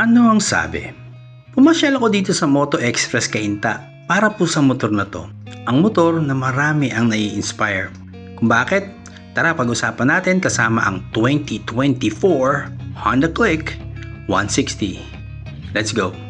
Ano ang sabi? Pumasyal ako dito sa Moto Express Kainta para po sa motor na to. Ang motor na marami ang nai-inspire. Kung bakit? Tara pag-usapan natin kasama ang 2024 Honda Click 160. Let's go!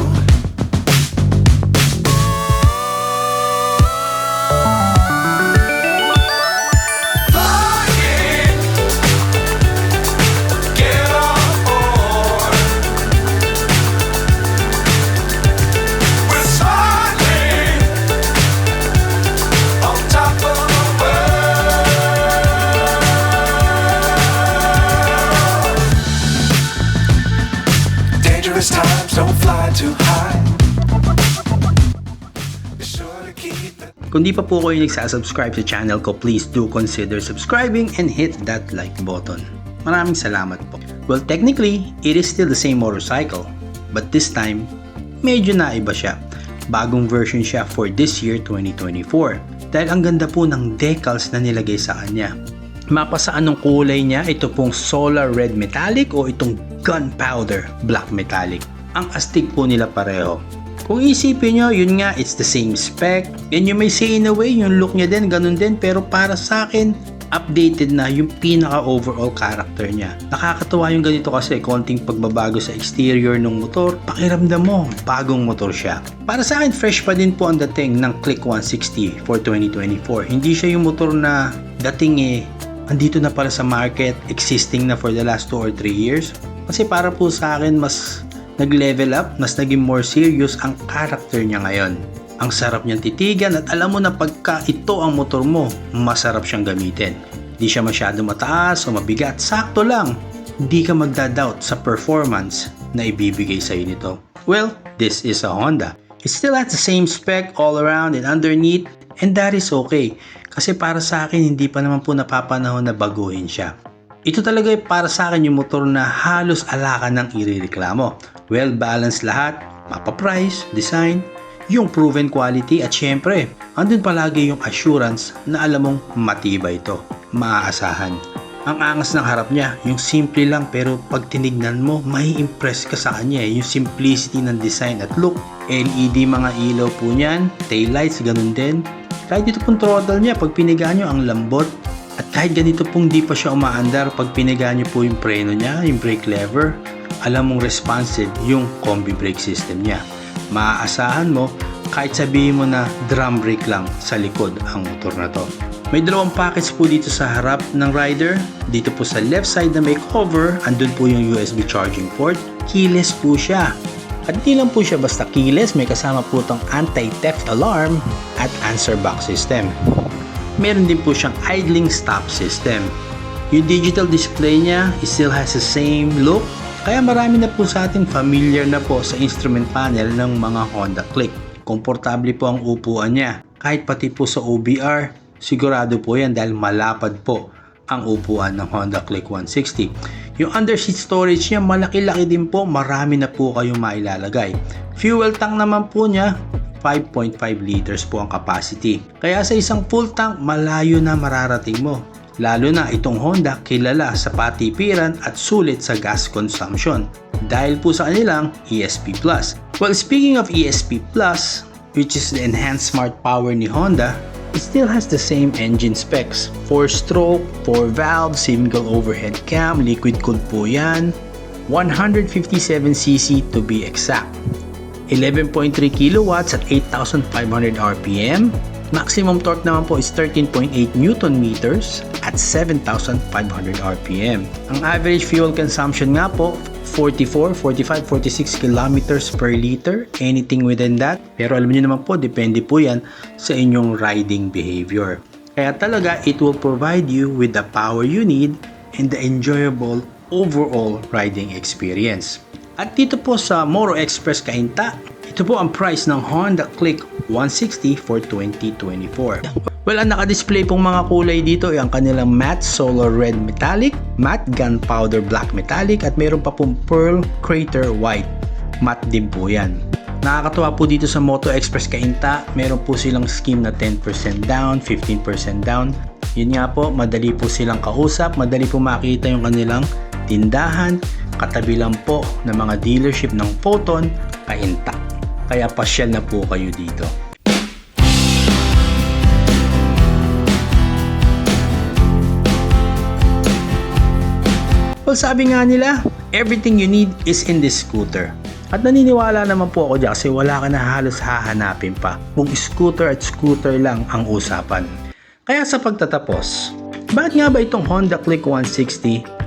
Kung di pa po kayo nagsasubscribe sa channel ko, please do consider subscribing and hit that like button. Maraming salamat po. Well, technically, it is still the same motorcycle. But this time, medyo naiba siya. Bagong version siya for this year 2024. Dahil ang ganda po ng decals na nilagay sa kanya. Mapasa anong kulay niya, ito pong solar red metallic o itong gunpowder black metallic. Ang astig po nila pareho. Kung isipin nyo, yun nga, it's the same spec. And you may say in a way, yung look niya din, ganun din. Pero para sa akin, updated na yung pinaka-overall character niya. Nakakatuwa yung ganito kasi, konting pagbabago sa exterior ng motor, pakiramdam mo, bagong motor siya. Para sa akin, fresh pa din po ang dating ng Click 160 for 2024. Hindi siya yung motor na dating eh, andito na pala sa market, existing na for the last 2 or 3 years. Kasi para po sa akin, mas nag-level up, mas naging more serious ang character niya ngayon. Ang sarap niyang titigan at alam mo na pagka ito ang motor mo, masarap siyang gamitin. Di siya masyado mataas o mabigat, sakto lang. Hindi ka magdadoubt sa performance na ibibigay sa nito. Well, this is a Honda. It still has the same spec all around and underneath and that is okay. Kasi para sa akin, hindi pa naman po napapanahon na baguhin siya. Ito talaga ay para sa akin yung motor na halos alaka ng irireklamo. Well balanced lahat, mapa-price, design, yung proven quality at syempre, andun palagi yung assurance na alam mong matibay ito, maaasahan. Ang angas ng harap niya, yung simple lang pero pag tinignan mo, may impress ka sa kanya eh. Yung simplicity ng design at look. LED mga ilaw po niyan, taillights ganun din. Kahit dito pong throttle niya, pag piniga nyo, ang lambot. At kahit ganito pong di pa siya umaandar, pag piniga nyo po yung preno niya, yung brake lever, alam mong responsive yung combi brake system niya. Maaasahan mo, kahit sabihin mo na drum brake lang sa likod ang motor na to. May dalawang package po dito sa harap ng rider. Dito po sa left side na may cover, andun po yung USB charging port. Keyless po siya. At hindi lang po siya basta keyless, may kasama po itong anti-theft alarm at answer box system. Meron din po siyang idling stop system. Yung digital display niya, still has the same look. Kaya marami na po sa atin familiar na po sa instrument panel ng mga Honda Click. Komportable po ang upuan niya. Kahit pati po sa OBR, sigurado po yan dahil malapad po ang upuan ng Honda Click 160. Yung underseat storage niya malaki-laki din po, marami na po kayong mailalagay. Fuel tank naman po niya, 5.5 liters po ang capacity. Kaya sa isang full tank, malayo na mararating mo. Lalo na itong Honda kilala sa patipiran at sulit sa gas consumption dahil po sa kanilang ESP+. Well, speaking of ESP+, which is the enhanced smart power ni Honda, it still has the same engine specs. 4-stroke, 4-valve, single overhead cam, liquid cooled po yan. 157cc to be exact. 11.3 kilowatts at 8,500 RPM, Maximum torque naman po is 13.8 Newton meters at 7,500 RPM. Ang average fuel consumption nga po 44, 45, 46 kilometers per liter, anything within that. Pero alam niyo naman po, depende po yan sa inyong riding behavior. Kaya talaga, it will provide you with the power you need and the enjoyable overall riding experience. At dito po sa Moro Express Kainta, ito po ang price ng Honda Click 160 for 2024. Well, ang naka-display pong mga kulay dito ay ang kanilang matte solar red metallic, matte gunpowder black metallic at mayroon pa pong pearl crater white. Matte din po yan. Nakakatuwa po dito sa Moto Express Kainta, meron po silang scheme na 10% down, 15% down. Yun nga po, madali po silang kausap, madali po makita yung kanilang tindahan, katabi lang po ng mga dealership ng Photon, Kainta. Kaya pasyal na po kayo dito. Well, sabi nga nila, everything you need is in this scooter. At naniniwala naman po ako dyan kasi wala ka na halos hahanapin pa kung scooter at scooter lang ang usapan. Kaya sa pagtatapos, bakit nga ba itong Honda Click 160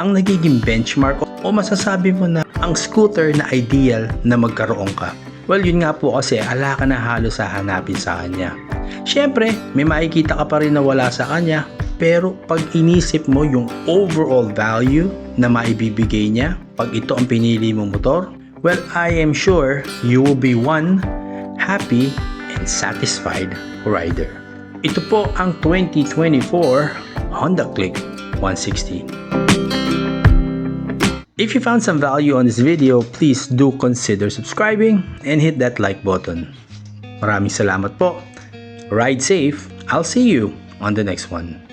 ang nagiging benchmark o masasabi mo na ang scooter na ideal na magkaroon ka? Well, yun nga po kasi ala ka na halos hahanapin sa kanya. Siyempre, may makikita ka pa rin na wala sa kanya pero pag inisip mo yung overall value na maibibigay niya pag ito ang pinili mong motor, well, I am sure you will be one happy and satisfied rider. Ito po ang 2024 Honda Click 160. If you found some value on this video, please do consider subscribing and hit that like button. Maraming salamat po. Ride safe. I'll see you on the next one.